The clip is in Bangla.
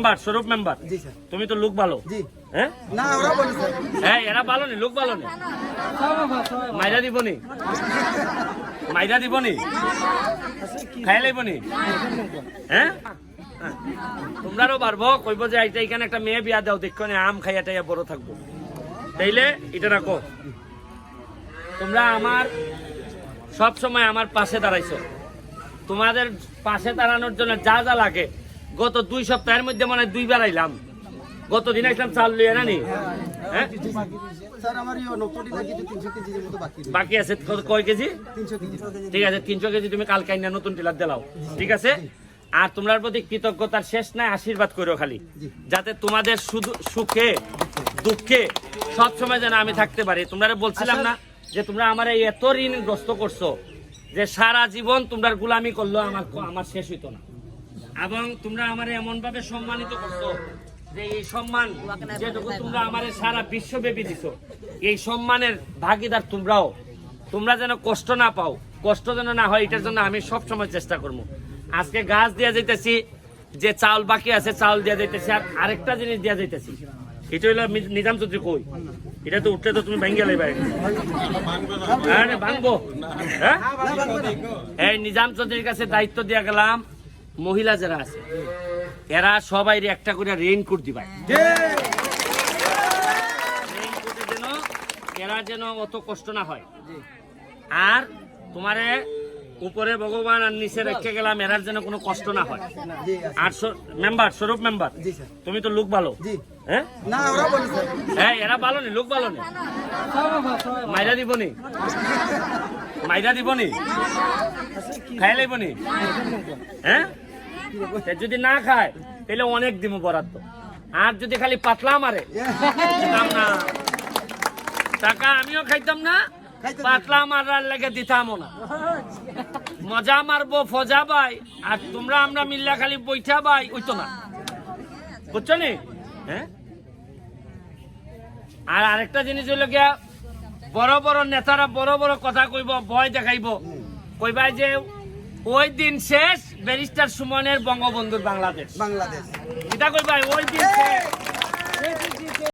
মেম্বার স্বরূপ মেম্বার জি স্যার তুমি তো লোক ভালো। জি। হ্যাঁ? না ওরা বলি স্যার হ্যাঁ এরা ভালো নি লোক ভালো নি। মাইরা দিবনি মাইরা দিবনি খাই লাইবনি হ্যাঁ হ্যাঁ। তোমরারও পারব কইব যে এইটা এখানে একটা মেয়ে বিয়া দাও দেখো নি আম খাইয়া টাইয়া বড় থাকব। তাইলে এটা রাখো। তোমরা আমার সব সময় আমার পাশে দাঁড়াইছো। তোমাদের পাশে দাঁড়ানোর জন্য যা যা লাগে গত দুই সপ্তাহের মধ্যে মনে হয় দুইবার আইলাম। গত দিন আসলাম চাল লিয়ে নানি? হ্যাঁ? বাকি আছে কয় কেজি? কেজি। ঠিক আছে তিনশো কেজি তুমি কালকে আইনা নতুন টিলার দিলাও ঠিক আছে? আর তোমার প্রতি কৃতজ্ঞতার শেষ নাই আশীর্বাদ করো খালি। যাতে তোমাদের শুধু সুখে দুঃখে সব সময় যেন আমি থাকতে পারি। তোমরা বলছিলাম না যে তোমরা আমার এই এত ঋণগ্রস্ত করছ যে সারা জীবন তোমরা গুলামি করল আমার আমার শেষ হইতো না। এবং তোমরা আমার এমন ভাবে সম্মানিত করছ যে এই সম্মান যেটুকু তোমরা আমার সারা বিশ্বব্যাপী দিছো, এই সম্মানের ভাগিদার তোমরাও। তোমরা যেন কষ্ট না পাও, কষ্ট যেন না হয়, এটার জন্য আমি সব সময় চেষ্টা করব। আজকে গাছ দিয়ে যাইতেছি, যে চাউল বাকি আছে চাউল দিয়ে যাইতেছি, আর আরেকটা জিনিস দিয়ে যাইতেছি। এটা মি- নিজাম চৌধুরী কই? এটা তো উঠলে তো তুমি ভেঙ্গে লাইবা হ্যাঁ ভাঙবো। হ্যাঁ? নিজাম চৌধুরীর কাছে দায়িত্ব দিয়ে গেলাম মহিলা যারা আছে এরা সবাই একটা করে রেইনকোট দিবাই। রেইনকোটে যেন এরা যেন অত কষ্ট না হয়। আর তোমারে উপরে ভগবান আর নিচে রেখে গেলাম এরার যেন কোনো কষ্ট না হয়। আর মেম্বার স্বরূপ মেম্বার তুমি তো লোক ভালো। হ্যাঁ না হ্যাঁ এরা ভালো নি লোক ভালো নি? মাইরা দিবনি মাইরা দিবনি খাই লাইবনি হ্যাঁ? তে যদি না খায় তাহলে অনেক দিব বরাদ্দ। আর যদি খালি পাতলা মারে দিতাম না। টাকা আমিও খাইতাম না পাতলা মারার লেগে দিতামও না। মজা মারবো ফজা বাই আর তোমরা আমরা মিল্লা খালি বৈঠা বাই ওইতো না। বুঝছ নি? হ্যাঁ? আর আরেকটা জিনিস হইল গিয়া বড় বড় নেতারা বড় বড় কথা কইব ভয় দেখাইব। কইবাই যে ওই দিন শেষ ব্যারিস্টার সুমনের বঙ্গবন্ধুর বাংলাদেশ। বাংলাদেশ। এটা কই ভাই ওই দিন শেষ।